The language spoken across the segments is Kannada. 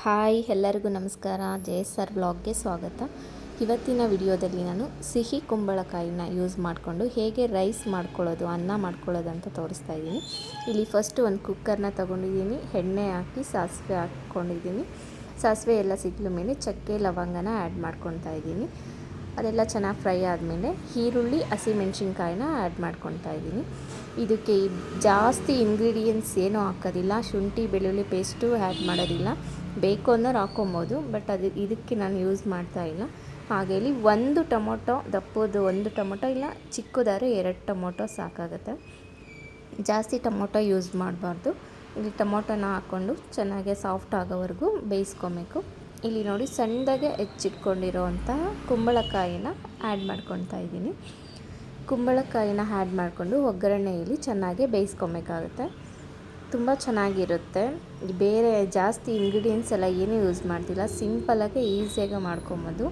ಹಾಯ್, ಎಲ್ಲರಿಗೂ ನಮಸ್ಕಾರ. ಜಯ ಸರ್ ಬ್ಲಾಗ್ಗೆ ಸ್ವಾಗತ. ಇವತ್ತಿನ ವಿಡಿಯೋದಲ್ಲಿ ನಾನು ಸಿಹಿ ಕುಂಬಳಕಾಯಿನ ಯೂಸ್ ಮಾಡಿಕೊಂಡು ಹೇಗೆ ರೈಸ್ ಮಾಡ್ಕೊಳ್ಳೋದು, ಅನ್ನ ಮಾಡ್ಕೊಳ್ಳೋದು ಅಂತ ತೋರಿಸ್ತಾ ಇದ್ದೀನಿ. ಇಲ್ಲಿ ಫಸ್ಟ್ ಒಂದು ಕುಕ್ಕರ್ನ ತೊಗೊಂಡಿದ್ದೀನಿ. ಎಣ್ಣೆ ಹಾಕಿ, ಸಾಸಿವೆ ಹಾಕ್ಕೊಂಡಿದ್ದೀನಿ. ಸಾಸಿವೆ ಎಲ್ಲ ಸಿಗ್ಲ ಮೇಲೆ ಚಕ್ಕೆ, ಲವಂಗನ ಆ್ಯಡ್ ಮಾಡ್ಕೊತಾ ಇದ್ದೀನಿ. ಅದೆಲ್ಲ ಚೆನ್ನಾಗಿ ಫ್ರೈ ಆದಮೇಲೆ ಈರುಳ್ಳಿ, ಹಸಿಮೆಣ್ಸಿನ್ಕಾಯಿನ ಆ್ಯಡ್ ಮಾಡ್ಕೊತಾ ಇದ್ದೀನಿ. ಇದಕ್ಕೆ ಜಾಸ್ತಿ ಇಂಗ್ರೀಡಿಯೆಂಟ್ಸ್ ಏನೂ ಹಾಕೋದಿಲ್ಲ. ಶುಂಠಿ, ಬೆಳ್ಳುಳ್ಳಿ ಪೇಸ್ಟು ಆ್ಯಡ್ ಮಾಡೋದಿಲ್ಲ. ಬೇಕು ಅನ್ನೋರು ಹಾಕೊಬೋದು ಬಟ್ ಅದು ಇದಕ್ಕೆ ನಾನು ಯೂಸ್ ಮಾಡ್ತಾ ಇಲ್ಲ. ಹಾಗೆ ಇಲ್ಲಿ ಒಂದು ಟೊಮೊಟೊ, ದಪ್ಪದು ಒಂದು ಟೊಮೊಟೊ ಇಲ್ಲ, ಚಿಕ್ಕದಾದ್ರೆ ಎರಡು ಟೊಮೊಟೊ ಸಾಕಾಗುತ್ತೆ. ಜಾಸ್ತಿ ಟೊಮೊಟೊ ಯೂಸ್ ಮಾಡಬಾರ್ದು. ಇಲ್ಲಿ ಟೊಮೊಟೊನ ಹಾಕ್ಕೊಂಡು ಚೆನ್ನಾಗಿ ಸಾಫ್ಟ್ ಆಗೋವರೆಗೂ ಬೇಯಿಸ್ಕೊಬೇಕು. ಇಲ್ಲಿ ನೋಡಿ ಸಣ್ಣದಾಗೆ ಹೆಚ್ಚಿಟ್ಕೊಂಡಿರೋವಂತಹ ಕುಂಬಳಕಾಯಿನ ಆ್ಯಡ್ ಮಾಡ್ಕೊತಾ ಇದ್ದೀನಿ. ಕುಂಬಳಕಾಯಿನ ಆ್ಯಡ್ ಮಾಡಿಕೊಂಡು ಒಗ್ಗರಣೆಯಲ್ಲಿ ಚೆನ್ನಾಗಿ ಬೇಯಿಸ್ಕೊಬೇಕಾಗುತ್ತೆ. ತುಂಬ ಚೆನ್ನಾಗಿರುತ್ತೆ. ಬೇರೆ ಜಾಸ್ತಿ ಇಂಗ್ರೀಡಿಯೆಂಟ್ಸ್ ಎಲ್ಲ ಏನೂ ಯೂಸ್ ಮಾಡ್ತಿಲ್ಲ. ಸಿಂಪಲ್ಲಾಗೆ ಈಸಿಯಾಗಿ ಮಾಡ್ಕೊಬೋದು.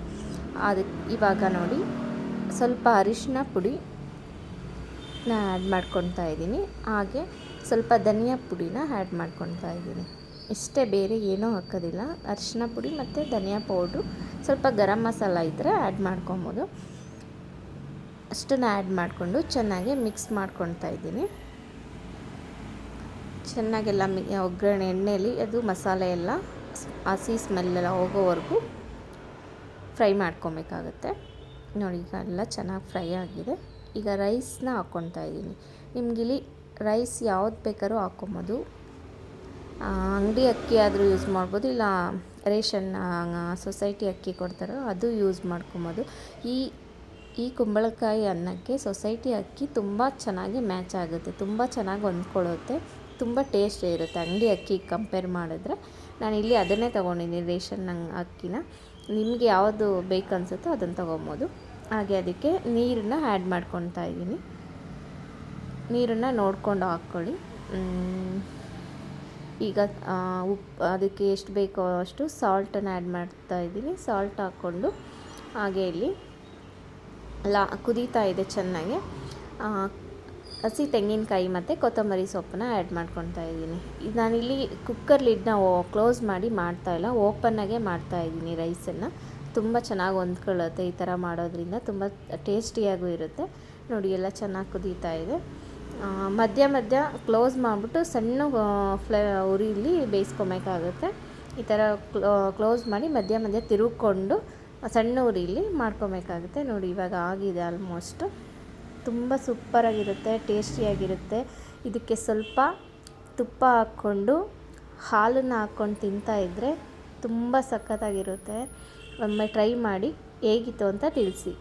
ಅದು ಇವಾಗ ನೋಡಿ, ಸ್ವಲ್ಪ ಅರಿಶಿನ ಪುಡಿ ನಾ ಆ್ಯಡ್ ಮಾಡ್ಕೊತಾ ಇದ್ದೀನಿ. ಹಾಗೆ ಸ್ವಲ್ಪ ಧನಿಯಾ ಪುಡಿನ ಆ್ಯಡ್ ಮಾಡ್ಕೊತಾ ಇದ್ದೀನಿ. ಇಷ್ಟೇ ಬೇರೆ ಏನೂ ಹಾಕೋದಿಲ್ಲ. ಅರಿಶಿನ ಪುಡಿ ಮತ್ತು ಧನಿಯಾ ಪೌಡ್ರು ಸ್ವಲ್ಪ ಗರಂ ಮಸಾಲ ಇದ್ದರೆ ಆ್ಯಡ್ ಮಾಡ್ಕೊಬೋದು ಅಷ್ಟನ್ನು ಆ್ಯಡ್ ಮಾಡಿಕೊಂಡು ಚೆನ್ನಾಗಿ ಮಿಕ್ಸ್ ಮಾಡ್ಕೊತಾ ಇದ್ದೀನಿ. ಚೆನ್ನಾಗೆಲ್ಲ ಮಿ ಒಗ್ಗರಣೆ ಎಣ್ಣೆಯಲ್ಲಿ ಅದು ಮಸಾಲೆ ಎಲ್ಲ ಹಸಿ ಸ್ಮೆಲ್ಲೆಲ್ಲ ಹೋಗೋವರೆಗೂ ಫ್ರೈ ಮಾಡ್ಕೊಬೇಕಾಗತ್ತೆ. ನೋಡಿ, ಈಗ ಎಲ್ಲ ಚೆನ್ನಾಗಿ ಫ್ರೈ ಆಗಿದೆ. ಈಗ ರೈಸ್ನ ಹಾಕ್ಕೊತಾ ಇದ್ದೀನಿ. ನಿಮಗಿಲ್ಲಿ ರೈಸ್ ಯಾವ್ದು ಬೇಕಾದ್ರೂ ಹಾಕ್ಕೊಬೋದು ಅಂಗಡಿ ಅಕ್ಕಿ ಆದರೂ ಯೂಸ್ ಮಾಡ್ಬೋದು, ಇಲ್ಲ ರೇಷನ್ ಸೊಸೈಟಿ ಅಕ್ಕಿ ಕೊಡ್ತಾರೋ ಅದು ಯೂಸ್ ಮಾಡ್ಕೊಬೋದು. ಈ ಈ ಕುಂಬಳಕಾಯಿ ಅನ್ನಕ್ಕೆ ಸೊಸೈಟಿ ಅಕ್ಕಿ ತುಂಬ ಚೆನ್ನಾಗಿ ಮ್ಯಾಚ್ ಆಗುತ್ತೆ, ತುಂಬ ಚೆನ್ನಾಗಿ ಹೊಂದ್ಕೊಳ್ಳುತ್ತೆ. ತುಂಬ ಟೇಸ್ಟ್ ಇರುತ್ತೆ. ಅಂಗಡಿ ಅಕ್ಕಿ ಕಂಪೇರ್ ಮಾಡಿದ್ರೆ ನಾನು ಇಲ್ಲಿ ಅದನ್ನೇ ತೊಗೊಂಡಿದ್ದೀನಿ, ರೇಷನ್ ಅಕ್ಕಿನ. ನಿಮಗೆ ಯಾವುದು ಬೇಕು ಅನಿಸುತ್ತೋ ಅದನ್ನು ತೊಗೊಬೋದು. ಹಾಗೆ ಅದಕ್ಕೆ ನೀರನ್ನ ಆ್ಯಡ್ ಮಾಡ್ಕೊತಾ ಇದ್ದೀನಿ. ನೀರನ್ನು ನೋಡಿಕೊಂಡು ಹಾಕ್ಕೊಳ್ಳಿ. ಈಗ ಉಪ್ಪು ಅದಕ್ಕೆ ಎಷ್ಟು ಬೇಕೋ ಅಷ್ಟು ಸಾಲ್ಟನ್ನು ಆ್ಯಡ್ ಮಾಡ್ತಾ ಇದ್ದೀನಿ. ಸಾಲ್ಟ್ ಹಾಕ್ಕೊಂಡು ಹಾಗೆ ಇಲ್ಲಿ ಲಾ, ಕುದೀತಾ ಇದೆ ಚೆನ್ನಾಗಿ. ಹಸಿ ತೆಂಗಿನಕಾಯಿ ಮತ್ತು ಕೊತ್ತಂಬರಿ ಸೊಪ್ಪನ್ನ ಆ್ಯಡ್ ಮಾಡ್ಕೊತಾ ಇದ್ದೀನಿ. ಇದು ನಾನಿಲ್ಲಿ ಕುಕ್ಕರ್ ಲಿಡ್ನ ಕ್ಲೋಸ್ ಮಾಡಿ ಮಾಡ್ತಾ ಇಲ್ಲ. ಓಪನ್ನಾಗೆ ಮಾಡ್ತಾಯಿದ್ದೀನಿ ರೈಸನ್ನು ತುಂಬ ಚೆನ್ನಾಗಿ ಹೊಂದ್ಕೊಳ್ಳುತ್ತೆ ಈ ಥರ ಮಾಡೋದ್ರಿಂದ. ತುಂಬ ಟೇಸ್ಟಿಯಾಗೂ ಇರುತ್ತೆ. ನೋಡಿ, ಎಲ್ಲ ಚೆನ್ನಾಗಿ ಕುದೀತಾ ಇದೆ. ಮಧ್ಯ ಮಧ್ಯ ಕ್ಲೋಸ್ ಮಾಡಿಬಿಟ್ಟು ಸಣ್ಣ ಫ್ಲೇ ಉರಿಲಿ ಬೇಯಿಸ್ಕೊಬೇಕಾಗುತ್ತೆ. ಈ ಥರ ಕ್ಲೋಸ್ ಮಾಡಿ ಮಧ್ಯ ಮಧ್ಯ ತಿರುಗಿಕೊಂಡು ಸಣ್ಣ ಉರಿಲಿ ಮಾಡ್ಕೊಬೇಕಾಗುತ್ತೆ. ನೋಡಿ, ಇವಾಗ ಆಗಿದೆ ಆಲ್ಮೋಸ್ಟ್ ತುಂಬ ಸೂಪ್ಪರಾಗಿರುತ್ತೆ ಟೇಸ್ಟಿಯಾಗಿರುತ್ತೆ. ಇದಕ್ಕೆ ಸ್ವಲ್ಪ ತುಪ್ಪ ಹಾಕ್ಕೊಂಡು, ಹಾಲನ್ನು ಹಾಕ್ಕೊಂಡು ತಿಂತಾಯಿದ್ರೆ ತುಂಬ ಸಖತ್ತಾಗಿರುತ್ತೆ. ಒಮ್ಮೆ ಟ್ರೈ ಮಾಡಿ, ಹೇಗಿತ್ತು ಅಂತ ತಿಳಿಸಿ.